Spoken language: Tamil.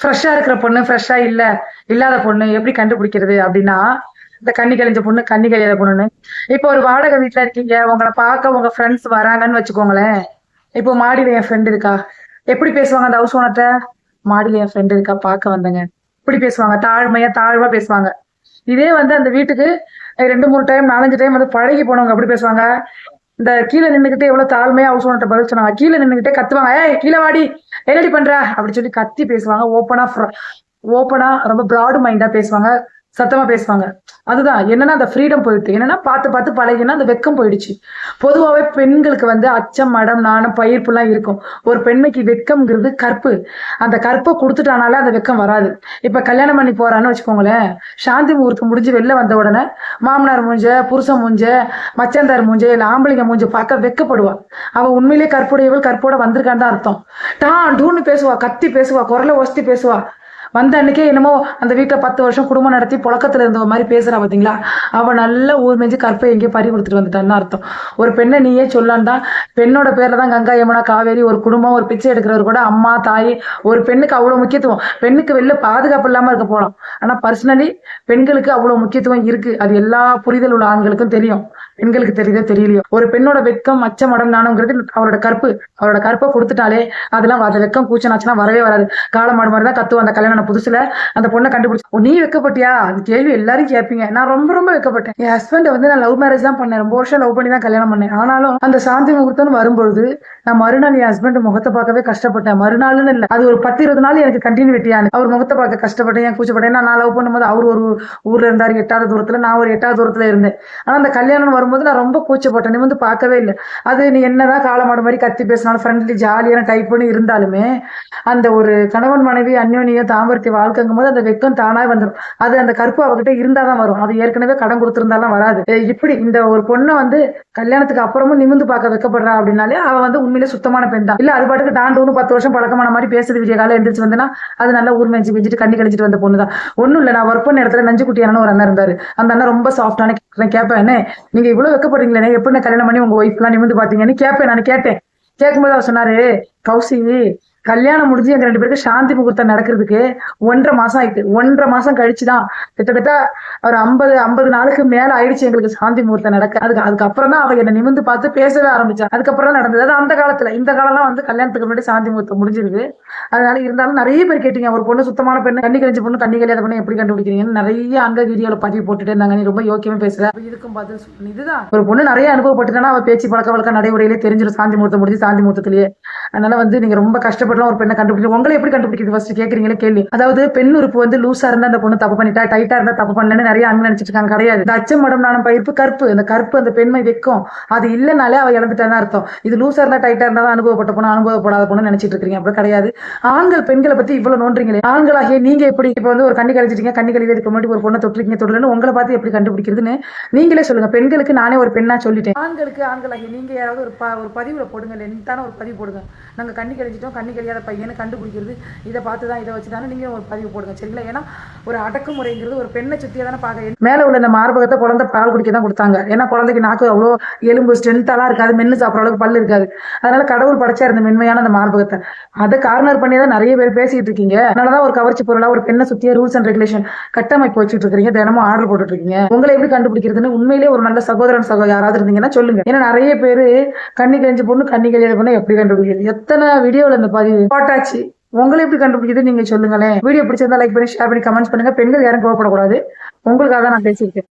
ஃப்ரெஷ்ஷா இருக்கிற பொண்ணு ஃப்ரெஷ்ஷா இல்ல இல்லாத பொண்ணு எப்படி கண்டுபிடிக்கிறது அப்படின்னா இந்த கண்ணி கழிஞ்ச பொண்ணு கண்ணி கழியாத பொண்ணுன்னு. இப்போ ஒரு வாடகை வீட்டுல இருக்கீங்க உங்களை பார்க்க உங்க ஃப்ரெண்ட்ஸ் வராங்கன்னு வச்சுக்கோங்களேன். இப்போ மாடியில என் ஃப்ரெண்ட் இருக்கா? எப்படி பேசுவாங்க அந்த ஹவுஸ் ஓனர்ட்ட மாடியில என் ஃப்ரெண்ட் இருக்கா? பார்க்க வந்தேங்க. இப்படி பேசுவாங்க தாழ்மையா தாழ்வா பேசுவாங்க. இதே வந்து அந்த வீட்டுக்கு ரெண்டு மூணு டைம் நாலஞ்சு டைம் வந்து பழகி போனவங்க அப்படி பேசுவாங்க? இந்த கீழே நின்றுக்கிட்டே எவ்வளவு தாழ்மையா ஹவுஸ் பதில் சொன்னாங்க கீழே நின்றுக்கிட்டே கத்துவாங்க. ஏய் கீழே வாடி. என்னடி பண்ற? அப்படி சொல்லி கத்தி பேசுவாங்க. ஓப்பனா ஓப்பனா ரொம்ப பிராடு மைண்டா பேசுவாங்க. சத்தமா பேசுவாங்க. அதுதான் என்னன்னா அந்த ஃப்ரீடம் போயிடுது. என்னன்னா பார்த்து பார்த்து பழகினா அந்த வெக்கம் போயிடுச்சு. பொதுவாகவே பெண்களுக்கு வந்து அச்சம் மடம் நாணம் பயிர்ப்புலாம் இருக்கும். ஒரு பெண்மைக்கு வெக்கம்ங்கிறது கற்பு. அந்த கற்பை கொடுத்துட்டானாலே அந்த வெக்கம் வராது. இப்ப கல்யாணம் பண்ணி போறான்னு வச்சுக்கோங்களேன். சாந்தி முகூர்த்தம் முடிஞ்சு வெளில வந்த உடனே மாமனார் மூஞ்ச புருஷன் மூஞ்ச மச்சந்தார் மூஞ்ச இல்ல ஆம்பளைங்க மூஞ்ச பார்க்க வெக்கப்படுவா. அவ உண்மையிலேயே கற்புடையவள் கற்போட வந்திருக்கான்னு தான் அர்த்தம். டான் டூன்னு பேசுவா கத்தி பேசுவா குரலை ஒஸ்தி பேசுவா. வந்த அன்னைக்கே என்னமோ அந்த வீட்டை பத்து வருஷம் குடும்பம் நடத்தி புழக்கத்துல இருந்த மாதிரி பேசுறா பாத்தீங்களா? அவ நல்ல ஊர் மேஞ்சு கற்பை எங்கேயோ பறி கொடுத்துட்டு வந்துட்டான்னு அர்த்தம். ஒரு பெண்ணை நீயே சொல்லாண்டா பெண்ணோட பேர்ல தான் கங்கா யமுனா காவேரி ஒரு குடும்பம் ஒரு பிச்சை எடுக்கிறவர் கூட அம்மா தாய் ஒரு பெண்ணுக்கு அவ்வளவு முக்கியத்துவம். பெண்ணுக்கு வெளில பாதுகாப்பு இல்லாம இருக்க போலாம். ஆனா பர்சனலி பெண்களுக்கு அவ்வளவு முக்கியத்துவம் இருக்கு. அது எல்லா புரிதல் உள்ள ஆண்களுக்கும் தெரியும். பெண்களுக்கு தெரியுதோ தெரியலையோ. ஒரு பெண்ணோட வெக்கம் அச்சம் மடம் நானுங்கிறது அவரோட கற்பு. அவரோட கற்பை கொடுத்துட்டாலே அதெல்லாம் அந்த வெக்கம் கூச்சனாச்சுன்னா வரவே வராது. காலமாடு மாதிரி தான் கத்துவோம் அந்த கல்யாணம் புதுசுல. அந்த பொண்ணை கண்டுபிடிச்சு நீ வெக்கப்பட்டியா? அது கேள்வி எல்லாரும் கேட்பீங்க. நான் ரொம்ப ரொம்ப வெக்கப்பட்டேன். என் ஹஸ்பண்டை வந்து நான் லவ் மேரேஜ் தான் பண்ணேன். ரொம்ப வருஷம் லவ் பண்ணி தான் கல்யாணம் பண்ணேன். ஆனாலும் அந்த சாந்தி முகூர்த்தம்னு வரும்பொழுது நான் மறுநாள் என் ஹஸ்பண்ட் முகத்தை பார்க்கவே கஷ்டப்பட்டேன். மறுநாள்னு இல்லை. அது ஒரு பத்து இருபது நாள் எனக்கு கண்டினியூட்டியான அவர் முகத்தை பார்க்க கஷ்டப்பட்டேன். ஏன் கூச்சப்பட்டேன். நான் லவ் பண்ணும்போது அவர் ஒரு ஊர்ல இருந்தார். எட்டாவது தூரத்துல நான் ஒரு எட்டாவது தூரத்துல இருந்தேன். ஆனா அந்த கல்யாணம் வரும் போது நான் ரொம்ப கூச்சப்பட்டேன். நிமிந்து பார்க்கவே இல்லை. அது நீ என்னதான் காலமாடு மாதிரி கத்தி பேசினாலும் ஃப்ரெண்ட்லி ஜாலியான டைப் பண்ணி இருந்தாலுமே அந்த ஒரு கணவன் மனைவி அந்யோன்ய தாம்பரத்தி வாழ்க்கைங்கும் போது அந்த வெக்கம் தானாக வந்துடும் அது அந்த கருப்பு அவகிட்ட இருந்தாதான் வரும். அது ஏற்கனவே கடன் கொடுத்திருந்தாலும் வராது. இப்படி இந்த ஒரு பொண்ணை வந்து கல்யாணத்துக்கு அப்புறமும் நிமிந்து பார்க்க வைக்கப்படுறா அப்படின்னாலே அவன் வந்து உண்மையிலே சுத்தமான பெண் தான். இல்லை அது பாட்டுக்கு டாண்டு பத்து வருஷம் பழக்கமான மாதிரி பேசுறது விடிய காலம் எந்திரிச்சு வந்தேன்னா அது நல்லா ஊர் மேய்ச்சி பிஞ்சிட்டு கண்ணி கழிச்சிட்டு வந்த பொண்ணு தான். ஒன்றும் இல்லை நான் ஒர்க் பண்ண இடத்துல நஞ்சு குட்டியான ஒரு அண்ணன் இருந்தார். அந்த அண்ணன் ரொம்ப சாஃப்டான நான் கேட்பேன் "அண்ணே, நீங்க இவ்வளவு வைக்கப்படுறீங்களே எப்படி கல்யாணம் பண்ணி உங்க ஒய்ஃப்லாம் நிமிந்து பாத்தீங்கன்னு கேட்பேன் நான் கேட்டேன் கேட்கும்போது அவர் சொன்னாரு கௌசி கல்யாணம் முடிஞ்சு எங்க ரெண்டு பேருக்கு சாந்தி முகூர்த்தம் நடக்கிறதுக்கு ஒன்றரை மாசம் ஆயிட்டு. ஒன்றரை மாசம் கழிச்சுதான் கிட்டத்தட்ட ஒரு ஐம்பது ஐம்பது நாளுக்கு மேல ஆயிடுச்சு எங்களுக்கு சாந்தி முகூர்த்தம் நடக்க. அதுக்கு அதுக்கப்புறம் தான் அவ என்னை நிமிந்து பார்த்து பேசவே ஆரம்பிச்சான் அதுக்கப்புறம் தான் நடந்தது. அது அந்த காலத்துல. இந்த காலம்லாம் வந்து கல்யாணத்துக்கு முன்னாடி சாந்தி முகூர்த்தம் முடிஞ்சிருக்கு. அதனால இருந்தாலும் நிறைய பேர் கேட்டீங்க ஒரு பொண்ணு சுத்தமான பெண்ணு தண்ணி கழிஞ்ச பொண்ணு தண்ணி கழியாத பொண்ணு எப்படி கண்டுபிடிக்கிறீங்கன்னு? நிறைய அங்க வீடியோல பதிவு போட்டுட்டு இருந்தாங்க. நீ ரொம்ப யோக்கியமா பேசுற. இதுக்கும் பதில் இதுதான். ஒரு பொண்ணு நிறைய அனுபவப்பட்டுனா அவ பேச்சு பழக்க வழக்க நடைமுறையிலே தெரிஞ்சிடும் சாந்தி முகூர்த்தம் முடிஞ்சு சாந்தி முகூர்த்தத்திலேயே அதனால வந்து நீங்க ரொம்ப கஷ்டப்பட்டு ஒரு பெண்ணை கண்டுபிடிக்க உங்களை எப்படி கண்டுபிடிக்கிறது ஃபர்ஸ்ட் கேக்குறீங்களே கேள்வி. அதாவது பெண் உறுப்பு வந்து லூசா இருந்தா அந்த பொண்ணு தப்பு பண்ணிட்டா டைட்டா இருந்தா தப்பு பண்ணலன்னு நிறைய அங்க நினைச்சிட்டு இருக்காங்க கிடையாது. இந்த அச்சம் மடம் நானும் பயிர்ப்பு கற்பு அந்த கற்பு அந்த பெண்மை வைக்கும். அது இல்லைனாலே அவ இழந்துட்டான்னு அர்த்தம். இது லூசா இருந்தா டைட்டா இருந்தா அனுபவப்பட்ட பொண்ணு அனுபவப்படாத பொண்ணு நினைச்சிட்டு இருக்கீங்க. அப்படி கிடையாது. ஆண்கள் பெண்களை பத்தி இவ்வளவு நோன்றீங்களே ஆண்களாகிய நீங்க எப்படி இப்ப வந்து ஒரு கண்ணி கழிச்சிட்டீங்க கண்ணி கழிவதுக்கு முன்னாடி ஒரு பொண்ணை தொட்டிருக்கீங்க தொடர்ந்து உங்களை பார்த்து எப்படி கண்டுபிடிக்கிறதுன்னு நீங்களே சொல்லுங்க. பெண்களுக்கு நானே ஒரு பெண்ணா சொல்லிட்டேன். ஆண்களுக்கு ஆண்களாகிய நீங்க யாராவது ஒரு ப- ஒரு பதிவுல போடுங்க லென்த்தான ஒரு பதிவு போடுங்க. நாங்க கண்ணி கழிச்சிட்டோம் கண்ணி கழியாத பையனை கண்டுபிடிக்கிறது இதை பார்த்து தான் இதை வச்சு தானே நீங்க ஒரு பதிவு போடுங்க. சரிங்களா? ஏன்னா ஒரு அடக்குமுறைங்கிறது ஒரு பெண்ணை சுத்தியே தானே பார்க்க மேல உள்ள இந்த மார்பகத்தை குழந்தை பால் குடிக்க தான் கொடுத்தாங்க. ஏன்னா குழந்தைக்கு நாக்கு அவ்வளோ எலும்பு ஸ்ட்ரென்த்தாலாம் இருக்காது மென்று சாப்பிட்ற அளவுக்கு பல்லு இருக்காது. அதனால கடவுள் படைச்சா இருந்த மென்மையான அந்த மார்பகத்தை. அதை கார்னர் பண்ணி தான் நிறைய பேர் பேசிட்டு இருக்கீங்க. அதனாலதான் ஒரு கவர்ச்சி பொருளா ஒரு பெண்ணை சுற்றிய ரூல்ஸ் அண்ட் ரெகுலேஷன் கட்டமைப்பு வச்சுட்டு இருக்கீங்க தினமும் ஆர்டர் போட்டுட்டு இருக்கீங்க. உங்களை எப்படி கண்டுபிடிக்கிறதுன்னு உண்மையிலேயே ஒரு நல்ல சகோதரன் சகோதரன் யாராவது இருந்தீங்கன்னா சொல்லுங்க. ஏன்னா நிறைய பேரு கண்ணி கழிஞ்ச பொண்ணு கண்ணி கழியாத பொண்ணு எப்படி கண்டுபிடிக்கிறது? எத்தனை வீடியோல இந்த பதிவு போட்டாச்சு? உங்களை எப்படி கண்டுபிடிக்கிறது நீங்க சொல்லுங்களேன். வீடியோ பிடிச்சிருந்தா லைக் பண்ணி ஷேர் பண்ணி கமெண்ட்ஸ் பண்ணுங்க. பெண்கள் யாரும் கோவப்படக்கூடாது. உங்களுக்காக தான் நான் பேசியிருக்கேன்.